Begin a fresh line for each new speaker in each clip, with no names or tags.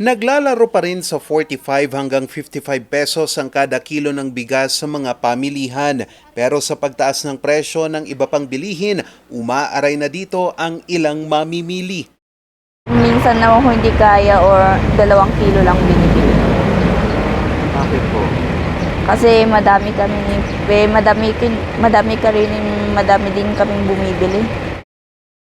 Naglalaro pa rin sa 45 hanggang 55 pesos ang kada kilo ng bigas sa mga pamilihan. Pero sa pagtaas ng presyo ng iba pang bilihin, umaaray na dito ang ilang mamimili.
Minsan naman kung hindi kaya or dalawang kilo lang binibili.
Bakit po?
Kasi madami kami, eh, madami, madami ka rin, madami din kaming bumibili.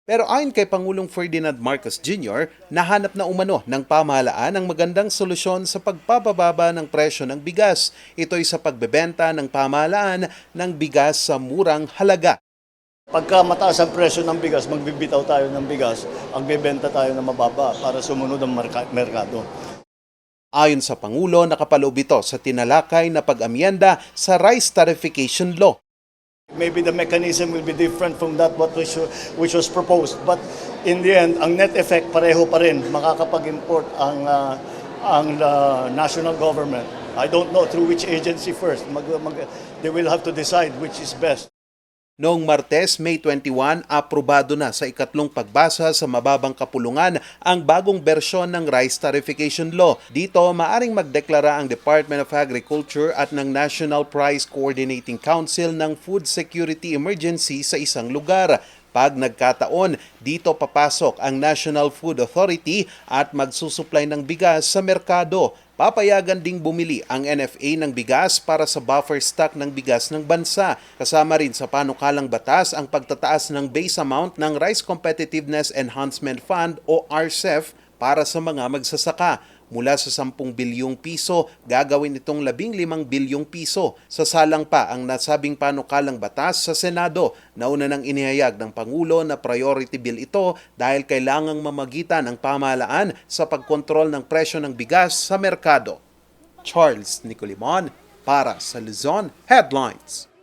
Pero ayon kay Pangulong Ferdinand Marcos Jr., nahanap na umano ng pamahalaan ang magandang solusyon sa pagpapababa ng presyo ng bigas. Ito'y sa pagbebenta ng pamahalaan ng bigas sa murang halaga.
Pagka mataas ang presyo ng bigas, magbibitaw tayo ng bigas, ang bibenta tayo na mababa para sumunod ang merkado.
Ayon sa Pangulo, nakapaloob ito sa tinalakay na pag-amyenda sa Rice Tarification Law.
Maybe the mechanism will be different from that what which, which was proposed. But in the end, ang net effect pareho pa rin. Makakapag-import ang, ah, ang ah, national government. I don't know through which agency first. Mag, mag- they will have to decide which is best.
Noong Martes, May 21, aprobado na sa ikatlong pagbasa sa mababang kapulungan ang bagong bersyon ng Rice Tarification Law. Dito, maaring magdeklara ang Department of Agriculture at ng National Price Coordinating Council ng Food Security Emergency sa isang lugar. Pag nagkataon, dito papasok ang National Food Authority at magsusuplay ng bigas sa merkado. Papayagan ding bumili ang NFA ng bigas para sa buffer stock ng bigas ng bansa. Kasama rin sa panukalang batas ang pagtataas ng base amount ng Rice Competitiveness Enhancement Fund o RCEF para sa mga magsasaka. Mula sa 10 bilyong piso, gagawin itong 15 bilyong piso. Sasalang pa ang nasabing panukalang batas sa Senado. Nauna nang inihayag ng Pangulo na priority bill ito dahil kailangang mamagitan ang pamahalaan sa pagkontrol ng presyo ng bigas sa merkado. Charles Nicolimon para sa Luzon Headlines.